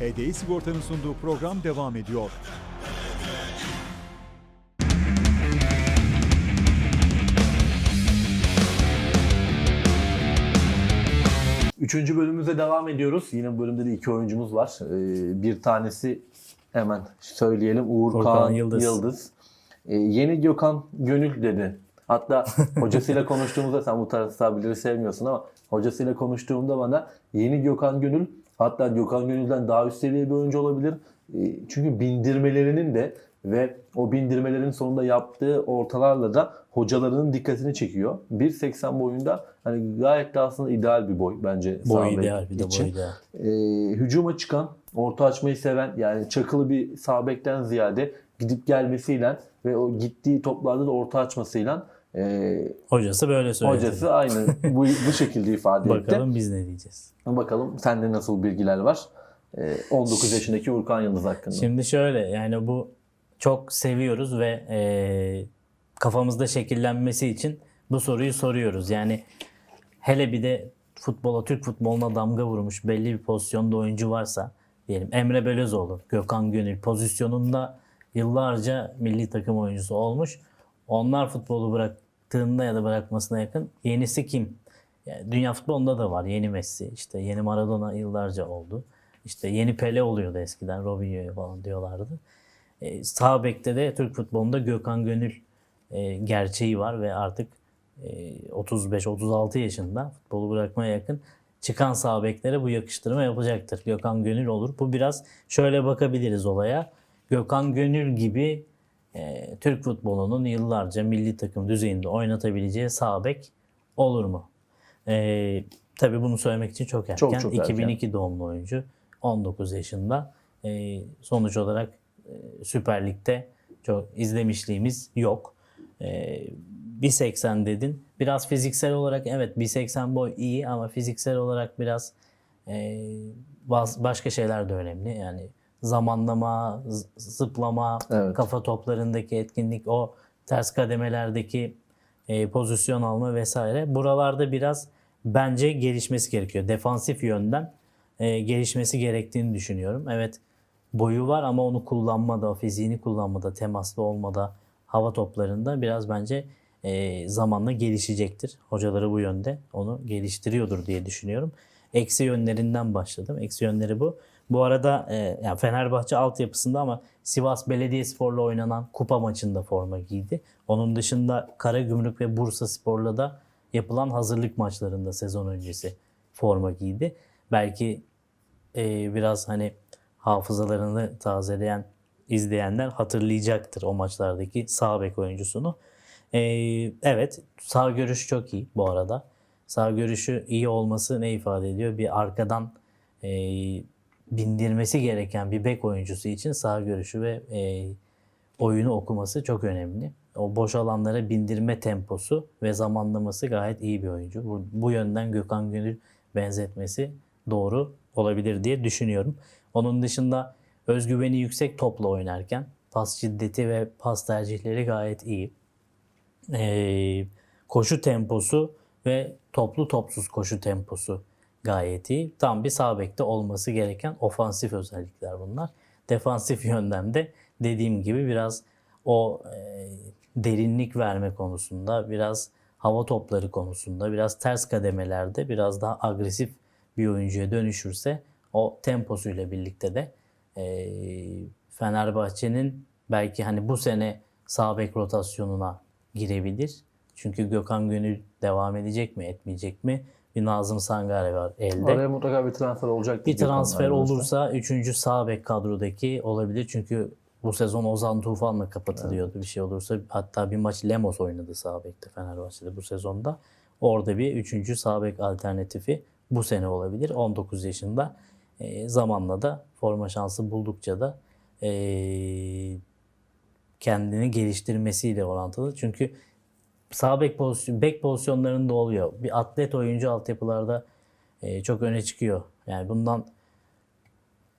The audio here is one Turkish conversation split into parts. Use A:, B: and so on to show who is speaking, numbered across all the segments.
A: HDI Sigorta'nın sunduğu program devam ediyor.
B: Üçüncü bölümümüze devam ediyoruz. Yine bu bölümde de iki oyuncumuz var. Ee, bir tanesi hemen söyleyelim Uğur Kağan
C: Kağan
B: Yıldız.
C: Yıldız.
B: Ee, yeni Gökhan Gönül dedi. Hatta hocasıyla konuştuğumuzda sen bu tarz tabirleri sevmiyorsun ama hocasıyla konuştuğumda bana yeni Gökhan Gönül hatta Gökhan Gönül'den daha üst seviye bir oyuncu olabilir. Ee, çünkü bindirmelerinin de ve o bindirmelerin sonunda yaptığı ortalarla da hocalarının dikkatini çekiyor. 1.80 boyunda hani gayet de aslında ideal bir boy bence
C: Boy ideal bir de
B: için.
C: boy ideal.
B: Ee, hücuma çıkan, orta açmayı seven yani çakılı bir sağ bekten ziyade gidip gelmesiyle ve o gittiği toplarda da orta açmasıyla e,
C: Hocası böyle söyledi.
B: hocası aynı bu, bu şekilde ifade etti.
C: Bakalım biz ne diyeceğiz.
B: Bakalım sende nasıl bilgiler var? Ee, 19 yaşındaki Urkan Yıldız hakkında.
C: Şimdi şöyle yani bu çok seviyoruz ve e, kafamızda şekillenmesi için bu soruyu soruyoruz. Yani hele bir de futbola, Türk futboluna damga vurmuş belli bir pozisyonda oyuncu varsa diyelim Emre Belözoğlu, Gökhan Gönül pozisyonunda yıllarca milli takım oyuncusu olmuş. Onlar futbolu bıraktığında ya da bırakmasına yakın yenisi kim? Yani dünya futbolunda da var. Yeni Messi, işte yeni Maradona yıllarca oldu. İşte yeni Pele oluyordu eskiden. Robinho'ya falan diyorlardı. E, sağ bekte de Türk futbolunda Gökhan Gönül e, gerçeği var ve artık e, 35-36 yaşında futbolu bırakmaya yakın çıkan sağ beklere bu yakıştırma yapacaktır. Gökhan Gönül olur. Bu biraz şöyle bakabiliriz olaya. Gökhan Gönül gibi e, Türk futbolunun yıllarca milli takım düzeyinde oynatabileceği sağ bek olur mu? E, tabii bunu söylemek için çok erken.
B: Çok, çok erken.
C: 2002 doğumlu oyuncu. 19 yaşında. E, sonuç olarak e, Süper Lig'de çok izlemişliğimiz yok. E, 1.80 dedin. Biraz fiziksel olarak evet 1.80 boy iyi ama fiziksel olarak biraz e, baz- başka şeyler de önemli. Yani zamanlama, zıplama,
B: Evet.
C: kafa toplarındaki etkinlik, o ters kademelerdeki e, pozisyon alma vesaire. Buralarda biraz bence gelişmesi gerekiyor. Defansif yönden e, gelişmesi gerektiğini düşünüyorum. Evet boyu var ama onu kullanmada, fiziğini kullanmada, temaslı olmada, hava toplarında biraz bence e, zamanla gelişecektir. Hocaları bu yönde onu geliştiriyordur diye düşünüyorum. Eksi yönlerinden başladım. Eksi yönleri bu. Bu arada e, yani Fenerbahçe altyapısında ama Sivas Belediyespor'la oynanan kupa maçında forma giydi. Onun dışında Karagümrük ve Bursa Spor'la da yapılan hazırlık maçlarında sezon öncesi forma giydi. Belki e, biraz hani hafızalarını tazeleyen izleyenler hatırlayacaktır o maçlardaki sağ bek oyuncusunu. E, evet sağ görüş çok iyi bu arada. Sağ görüşü iyi olması ne ifade ediyor? Bir arkadan e, bindirmesi gereken bir bek oyuncusu için sağ görüşü ve e, oyunu okuması çok önemli. O boş alanlara bindirme temposu ve zamanlaması gayet iyi bir oyuncu. Bu, bu yönden Gökhan Gönül benzetmesi doğru olabilir diye düşünüyorum. Onun dışında özgüveni yüksek topla oynarken pas şiddeti ve pas tercihleri gayet iyi. Ee, koşu temposu ve toplu topsuz koşu temposu gayet iyi. Tam bir sağ bekte olması gereken ofansif özellikler bunlar. Defansif yönden de dediğim gibi biraz o e, derinlik verme konusunda, biraz hava topları konusunda, biraz ters kademelerde biraz daha agresif bir oyuncuya dönüşürse o temposuyla birlikte de e, Fenerbahçe'nin belki hani bu sene sağ bek rotasyonuna girebilir. Çünkü Gökhan Gönül devam edecek mi, etmeyecek mi? Bir Nazım Sangare var elde.
B: Oraya mutlaka bir transfer olacak.
C: Bir transfer olursa 3. sağ bek kadrodaki olabilir. Çünkü bu sezon Ozan Tufan'la kapatılıyordu bir şey olursa. Hatta bir maç Lemos oynadı sağ bekte Fenerbahçe'de bu sezonda. Orada bir 3. sağ bek alternatifi bu sene olabilir. 19 yaşında. E, zamanla da forma şansı buldukça da e, kendini geliştirmesiyle orantılı. Çünkü sağ bek, pozisyon, bek pozisyonlarında oluyor. Bir atlet oyuncu altyapılarda e, çok öne çıkıyor. Yani bundan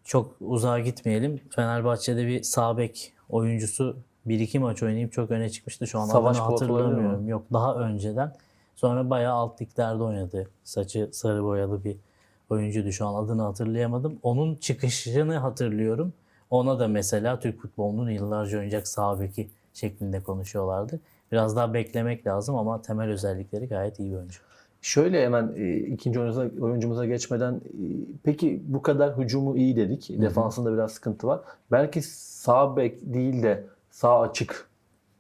C: çok uzağa gitmeyelim. Fenerbahçe'de bir sağ bek oyuncusu bir iki maç oynayıp çok öne çıkmıştı. Şu an
B: Savaş
C: adını hatırlamıyorum. Yok daha önceden. Sonra bayağı alt liglerde oynadı. Saçı sarı boyalı bir oyuncuydu şu an adını hatırlayamadım. Onun çıkışını hatırlıyorum. Ona da mesela Türk futbolunun yıllarca oynayacak sağ beki şeklinde konuşuyorlardı. Biraz daha beklemek lazım ama temel özellikleri gayet iyi bir oyuncu.
B: Şöyle hemen e, ikinci oyuncumuza, oyuncumuza geçmeden e, peki bu kadar hücumu iyi dedik. Defansında biraz sıkıntı var. Belki sağ bek değil de sağ açık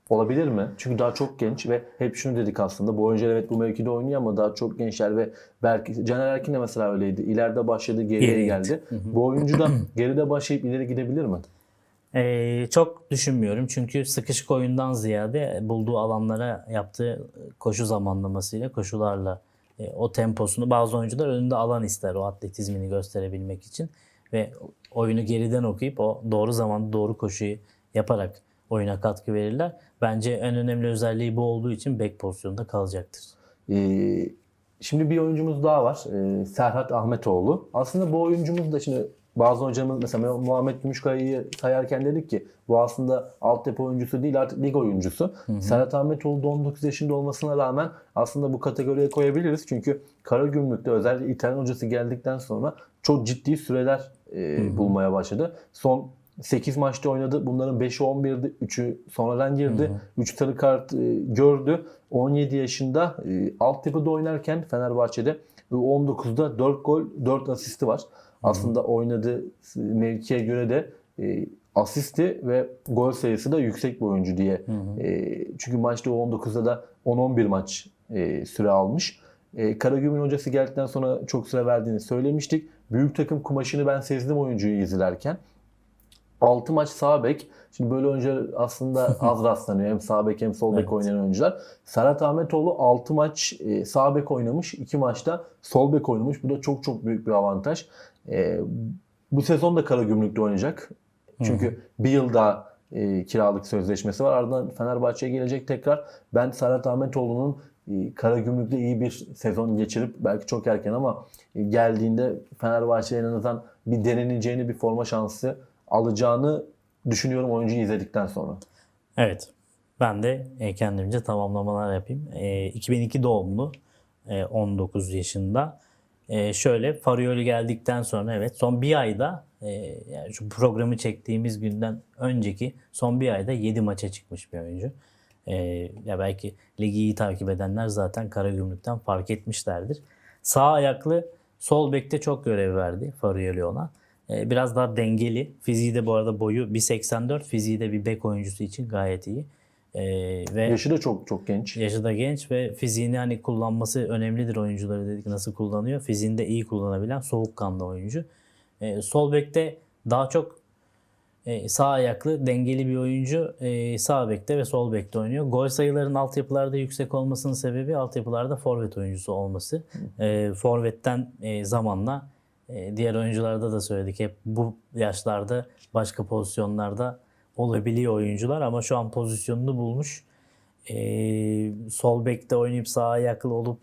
B: olabilir mi? Çünkü daha çok genç ve hep şunu dedik aslında. Bu oyuncular evet bu mevkide oynuyor ama daha çok gençler ve belki Caner Erkin de mesela öyleydi. İleride başladı geriye geldi. Bu oyuncu da geride başlayıp ileri gidebilir mi?
C: Ee, çok düşünmüyorum çünkü sıkışık oyundan ziyade bulduğu alanlara yaptığı koşu zamanlamasıyla, koşularla e, o temposunu bazı oyuncular önünde alan ister o atletizmini gösterebilmek için ve oyunu geriden okuyup o doğru zamanda doğru koşuyu yaparak oyuna katkı verirler. Bence en önemli özelliği bu olduğu için bek pozisyonunda kalacaktır.
B: Ee, şimdi bir oyuncumuz daha var. Ee, Serhat Ahmetoğlu. Aslında bu oyuncumuz da şimdi bazı hocamız mesela Muhammed Gümüşkaya'yı sayarken dedik ki bu aslında altyapı oyuncusu değil artık lig oyuncusu. Serhat Ahmetoğlu da 19 yaşında olmasına rağmen aslında bu kategoriye koyabiliriz. Çünkü Karagümrük'te özellikle İtalyan hocası geldikten sonra çok ciddi süreler e, bulmaya başladı. Son 8 maçta oynadı. Bunların 5'i 11'di. 3'ü sonradan girdi. 3 sarı kart e, gördü. 17 yaşında e, altyapıda oynarken Fenerbahçe'de 19'da 4 gol 4 asisti var. Aslında oynadığı mevkiye göre de e, asisti ve gol sayısı da yüksek bir oyuncu diye. E, çünkü maçta 19'da da 10-11 maç e, süre almış. E, Karagümrük hocası geldikten sonra çok süre verdiğini söylemiştik. Büyük takım kumaşını ben sezdim oyuncuyu izlerken. 6 maç sağ bek. Şimdi böyle oyuncular aslında az rastlanıyor. Hem sağ bek hem sol bek
C: Evet.
B: oynayan oyuncular. Serhat Ahmetoğlu 6 maç e, sağ bek oynamış. 2 maçta sol bek oynamış. Bu da çok çok büyük bir avantaj. E, bu sezon da Karagümrük'te oynayacak. Çünkü bir yıl daha e, kiralık sözleşmesi var. Ardından Fenerbahçe'ye gelecek tekrar. Ben Serhat Ahmetoğlu'nun e, Karagümrük'te iyi bir sezon geçirip belki çok erken ama e, geldiğinde Fenerbahçe'ye en azından bir deneneceğini bir forma şansı alacağını düşünüyorum oyuncuyu izledikten sonra.
C: Evet. Ben de e, kendimce tamamlamalar yapayım. E, 2002 doğumlu. e, 19 yaşında. E, şöyle Farioli geldikten sonra evet son bir ayda e, yani şu programı çektiğimiz günden önceki son bir ayda 7 maça çıkmış bir oyuncu. E, ya belki ligi iyi takip edenler zaten Karagümrük'ten fark etmişlerdir. Sağ ayaklı sol bekte çok görev verdi Farioli ona. E, biraz daha dengeli. Fiziği de bu arada boyu 1.84. Fiziği de bir bek oyuncusu için gayet iyi. E, ve
B: Yaşı da çok çok genç.
C: Yaşı da genç ve fiziğini hani kullanması önemlidir oyuncuları dedik nasıl kullanıyor. Fiziğini de iyi kullanabilen soğukkanlı oyuncu. Ee, sol bekte daha çok e, sağ ayaklı dengeli bir oyuncu e, sağ bekte ve sol bekte oynuyor. Gol sayılarının altyapılarda yüksek olmasının sebebi altyapılarda forvet oyuncusu olması. E, forvetten e, zamanla e, diğer oyuncularda da söyledik hep bu yaşlarda başka pozisyonlarda olabiliyor oyuncular ama şu an pozisyonunu bulmuş. Ee, sol bekte oynayıp sağ ayaklı olup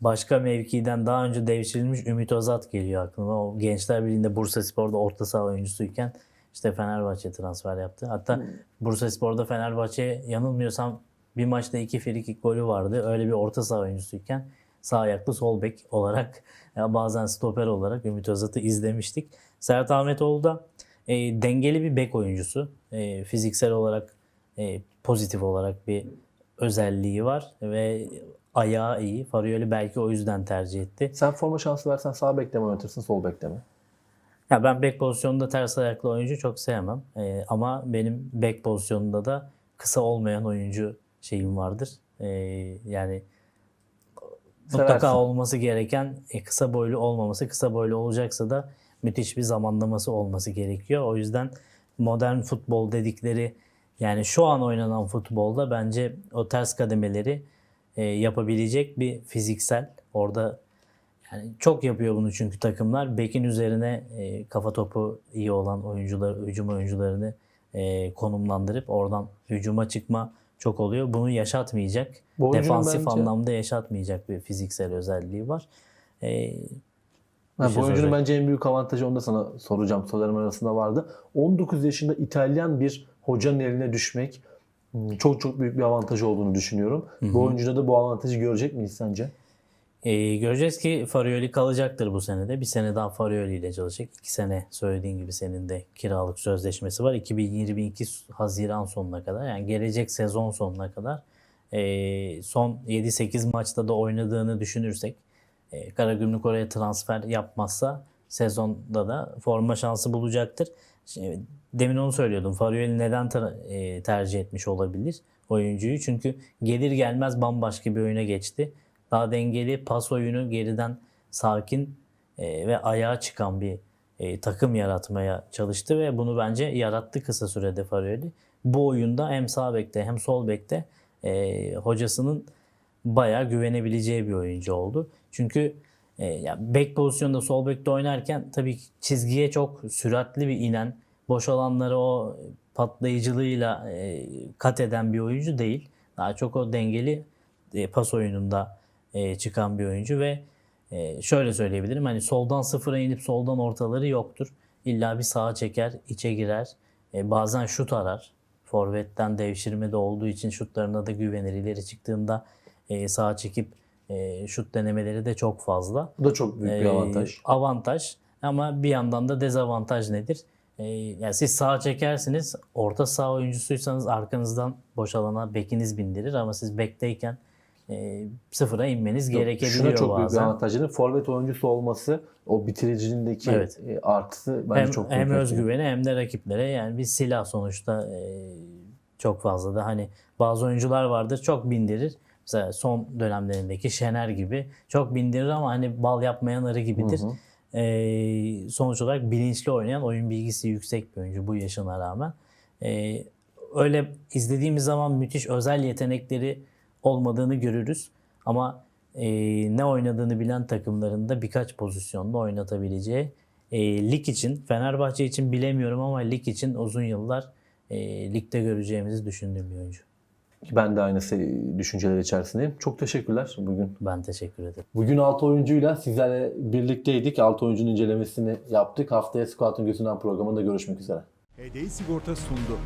C: başka mevkiden daha önce devşirilmiş Ümit Özat geliyor aklıma. O Gençler Birliği'nde Bursa Spor'da orta saha oyuncusuyken işte Fenerbahçe transfer yaptı. Hatta Bursa Spor'da Fenerbahçe yanılmıyorsam bir maçta iki frikik golü vardı. Öyle bir orta saha oyuncusuyken sağ ayaklı sol bek olarak ya bazen stoper olarak Ümit Özat'ı izlemiştik. Serhat Ahmetoğlu da e, dengeli bir bek oyuncusu. E, fiziksel olarak e, pozitif olarak bir özelliği var ve ayağı iyi. Farioli belki o yüzden tercih etti.
B: Sen forma şansı versen sağ bekte mi oynatırsın sol bekte mi?
C: Ya ben bek pozisyonunda ters ayaklı oyuncu çok sevmem. E, ama benim bek pozisyonunda da kısa olmayan oyuncu şeyim vardır. E, yani mutlaka
B: Seversin.
C: olması gereken e, kısa boylu olmaması, kısa boylu olacaksa da müthiş bir zamanlaması olması gerekiyor. O yüzden modern futbol dedikleri yani şu an oynanan futbolda bence o ters kademeleri e, yapabilecek bir fiziksel orada yani çok yapıyor bunu çünkü takımlar bekin üzerine e, kafa topu iyi olan oyuncuları, hücum oyuncularını e, konumlandırıp oradan hücuma çıkma çok oluyor. Bunu yaşatmayacak.
B: Bu
C: Defansif
B: bence-
C: anlamda yaşatmayacak bir fiziksel özelliği var. E,
B: Ha,
C: şey
B: oyuncunun bence en büyük avantajı onu da sana soracağım sorularım arasında vardı. 19 yaşında İtalyan bir hocanın eline düşmek hmm, çok çok büyük bir avantaj olduğunu düşünüyorum. Bu oyuncuda da bu avantajı görecek miyiz sence?
C: Ee, göreceğiz ki Farioli kalacaktır bu senede. Bir sene daha Farioli ile çalışacak. İki sene söylediğin gibi senin de kiralık sözleşmesi var. 2022 Haziran sonuna kadar yani gelecek sezon sonuna kadar ee, son 7-8 maçta da oynadığını düşünürsek e, Karagümrük oraya transfer yapmazsa sezonda da forma şansı bulacaktır. Şimdi, demin onu söylüyordum. Farioli neden e, tercih etmiş olabilir oyuncuyu? Çünkü gelir gelmez bambaşka bir oyuna geçti. Daha dengeli pas oyunu geriden sakin e, ve ayağa çıkan bir e, takım yaratmaya çalıştı ve bunu bence yarattı kısa sürede Farioli. Bu oyunda hem sağ bekte hem sol bekte e, hocasının bayağı güvenebileceği bir oyuncu oldu. Çünkü e, ya bek pozisyonda sol bekte oynarken tabii çizgiye çok süratli bir inen, boş alanları o patlayıcılığıyla e, kat eden bir oyuncu değil. Daha çok o dengeli e, pas oyununda e, çıkan bir oyuncu ve e, şöyle söyleyebilirim hani soldan sıfıra inip soldan ortaları yoktur. İlla bir sağa çeker, içe girer. E, bazen şut arar. Forvetten devşirme de olduğu için şutlarına da güvenir. İleri çıktığında e, sağa çekip e, şut denemeleri de çok fazla.
B: Bu da çok büyük bir
C: Ee,
B: avantaj.
C: Avantaj ama bir yandan da dezavantaj nedir? Ee, yani siz sağa çekersiniz, orta saha oyuncusuysanız arkanızdan boş alana bekiniz bindirir ama siz bekteyken e, sıfıra inmeniz gerekebiliyor
B: Şuna çok büyük bir
C: bazen.
B: avantajının forvet oyuncusu olması o bitiriciliğindeki
C: Evet.
B: e, artısı bence
C: hem,
B: çok büyük.
C: hem özgüveni hem de rakiplere yani bir silah sonuçta e, çok fazla da hani bazı oyuncular vardır çok bindirir. Mesela son dönemlerindeki Şener gibi çok bindirir ama hani bal yapmayan arı gibidir. E, sonuç olarak bilinçli oynayan oyun bilgisi yüksek bir oyuncu bu yaşına rağmen. E, öyle izlediğimiz zaman müthiş özel yetenekleri olmadığını görürüz. Ama e, ne oynadığını bilen takımlarında birkaç pozisyonda oynatabileceği e, lig için, Fenerbahçe için bilemiyorum ama lig için uzun yıllar e, ligde göreceğimizi düşündüğüm bir oyuncu.
B: Ben de aynı düşünceler içerisindeyim. Çok teşekkürler bugün.
C: Ben teşekkür ederim.
B: Bugün 6 oyuncuyla sizlerle birlikteydik. 6 oyuncunun incelemesini yaptık. Haftaya Scout'un Gözünden programında görüşmek üzere.
A: HDI Sigorta sundu.